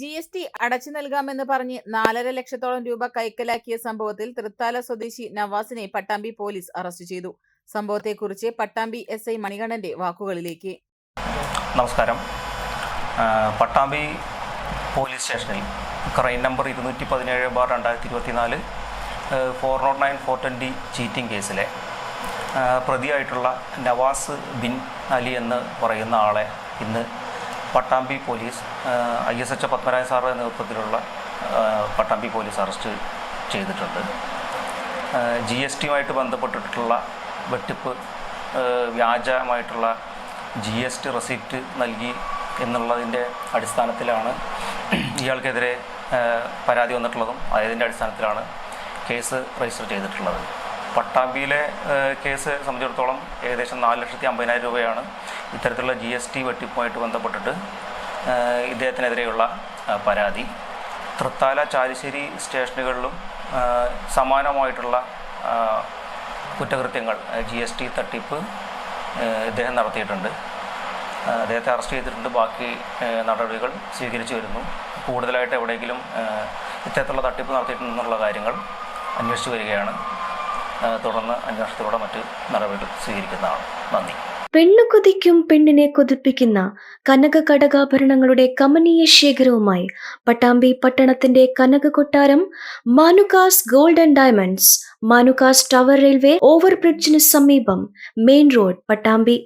G S T അടച്ചു നൽകാമെന്ന് പറഞ്ഞ് നാലര ലക്ഷത്തോളം രൂപ കൈക്കലാക്കിയ സംഭവത്തിൽ തൃത്താല സ്വദേശി നവാസിനെ പട്ടാമ്പി പോലീസ് അറസ്റ്റ് ചെയ്തു. സംഭവത്തെക്കുറിച്ച് പട്ടാമ്പി എസ് ഐ മണികണ്ഠന്റെ വാക്കുകളിലേക്ക്. നമസ്കാരം. പട്ടാമ്പി പോലീസ് സ്റ്റേഷനിൽ ക്രൈം നമ്പർ ഇരുന്നൂറ്റി പതിനേഴ് ബാർ രണ്ടായിരത്തി ഇരുപത്തിനാല് four naught nine four twenty cheating കേസിലെ പ്രതിയായിട്ടുള്ള നവാസ് ബിൻ അലി എന്ന് പറയുന്ന ആളെ ഇന്ന് Pattambi police I S H പത്മരായ സാറിന്റെ നേതൃത്വത്തിലുള്ള പട്ടാമ്പി പോലീസ് അറസ്റ്റ് ചെയ്തിട്ടുണ്ട്. ജി എസ് ടിയുമായിട്ട് ബന്ധപ്പെട്ടിട്ടുള്ള വെട്ടിപ്പ് വ്യാജമായിട്ടുള്ള ജി എസ് ടി റെസിപ്റ്റ് നൽകി എന്നുള്ളതിന്റെ അടിസ്ഥാനത്തിലാണ് ഇയാൾക്കെതിരെ പരാതി വന്നിട്ടുള്ളതും അതിന്റെ അടിസ്ഥാനത്തിലാണ് കേസ് രജിസ്റ്റർ ചെയ്തിട്ടുള്ളത്. പട്ടാമ്പിയിലെ കേസ് സംബന്ധിച്ചിടത്തോളം ഏകദേശം നാല് ലക്ഷത്തി അമ്പതിനായിരം രൂപയാണ് ഇത്തരത്തിലുള്ള ജി എസ് ടി വെട്ടിപ്പുമായിട്ട് ബന്ധപ്പെട്ടിട്ട് ഇദ്ദേഹത്തിനെതിരെയുള്ള പരാതി. തൃത്താല ചാലിശ്ശേരി സ്റ്റേഷനുകളിലും സമാനമായിട്ടുള്ള കുറ്റകൃത്യങ്ങൾ ജി എസ് ടി തട്ടിപ്പ് ഇദ്ദേഹം നടത്തിയിട്ടുണ്ട്. അദ്ദേഹത്തെ അറസ്റ്റ് ചെയ്തിട്ടുണ്ട്. ബാക്കി നടപടികൾ സ്വീകരിച്ചു വരുന്നു. കൂടുതലായിട്ട് എവിടെയെങ്കിലും ഇത്തരത്തിലുള്ള തട്ടിപ്പ് നടത്തിയിട്ടുണ്ടെന്നുള്ള കാര്യങ്ങൾ അന്വേഷിച്ചു വരികയാണ്. തുടർന്ന് അന്വേഷണത്തിലൂടെ മറ്റ് നടപടികൾ സ്വീകരിക്കുന്നതാണ്. നന്ദി. പെണ്ണു കൊതിക്കും പെണ്ണിനെ കൊതിപ്പിക്കുന്ന കനക കടകാഭരണങ്ങളുടെ കമനീയ ശേഖരവുമായി പട്ടാമ്പി പട്ടണത്തിന്റെ കനക കൊട്ടാരം Manukas gold and diamonds Manukas tower railway ഓവർബ്രിഡ്ജിന് സമീപം മെയിൻ റോഡ് പട്ടാമ്പി